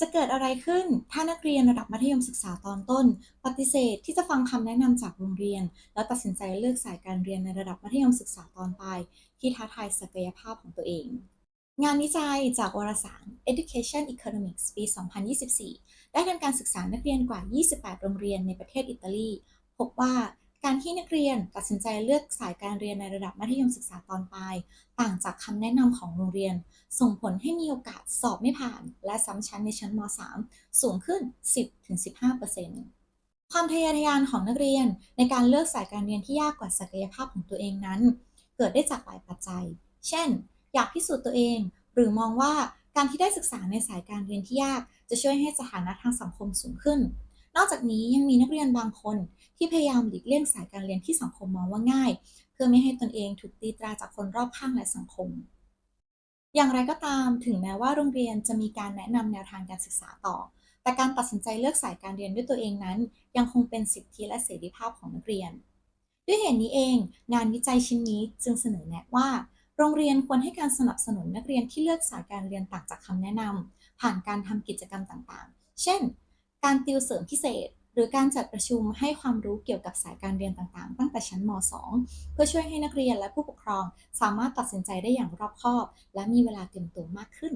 จะเกิดอะไรขึ้นถ้านักเรียนระดับมัธยมศึกษาตอนต้น ปฏิเสธที่จะฟังคำแนะนำจากโรงเรียน แล้วตัดสินใจเลือกสายการเรียนในระดับมัธยมศึกษาตอนปลายที่ท้าทายศักยภาพของตัวเอง งานวิจัยจากวารสาร Education Economics ปี 2024 ได้ทำการศึกษานักเรียนกว่า 28 โรงเรียนในประเทศอิตาลี พบว่า การที่นักเรียนตัดสินใจเลือกสายการเรียนในระดับมัธยมศึกษาตอนปลาย ต่างจากคำแนะนำของโรงเรียน ส่งผลให้มีโอกาสสอบไม่ผ่าน และซ้ำชั้นในชั้นม .3 สูงขึ้น 10-15%ความทะเยอทะยานของนักเรียนในการเลือกสายการเรียนที่ยากกว่าศักยภาพของตัวเองนั้น เกิดได้จากหลายปัจจัย เช่น อยากพิสูจน์ตัวเอง หรือมองว่าการที่ได้ศึกษาในสายการเรียนที่ยาก จะช่วยให้สถานะทางสังคมสูงขึ้น นอกจากนี้ยังมีนักเรียนบางคนที่พยายามหลีกเลี่ยงสายการเรียนที่สังคมมองว่าง่าย เพื่อไม่ให้ตนเองถูกตีตราจากคนรอบข้างและสังคม อย่างไรก็ตามถึงแม้ว่าโรงเรียนจะมีการแนะนำแนวทางการศึกษาต่อ แต่การตัดสินใจเลือกสายการเรียนด้วยตัวเองนั้น ยังคงเป็นสิทธิและเสรีภาพของนักเรียน ด้วยเหตุนี้เอง งานวิจัยชิ้นนี้จึงเสนอแนะว่าโรงเรียนควรให้การสนับสนุนนักเรียนที่เลือกสายการเรียนต่างจากคำแนะนำผ่านการทำกิจกรรมต่างๆ เช่น การติวเสริมพิเศษ หรือการจัดประชุมให้ความรู้เกี่ยวกับสายการเรียนต่างๆ ตั้งแต่ชั้นม .2 เพื่อช่วยให้นักเรียนและผู้ปกครอง สามารถตัดสินใจได้อย่างรอบคอบ และมีเวลาเตรียมตัวมากขึ้น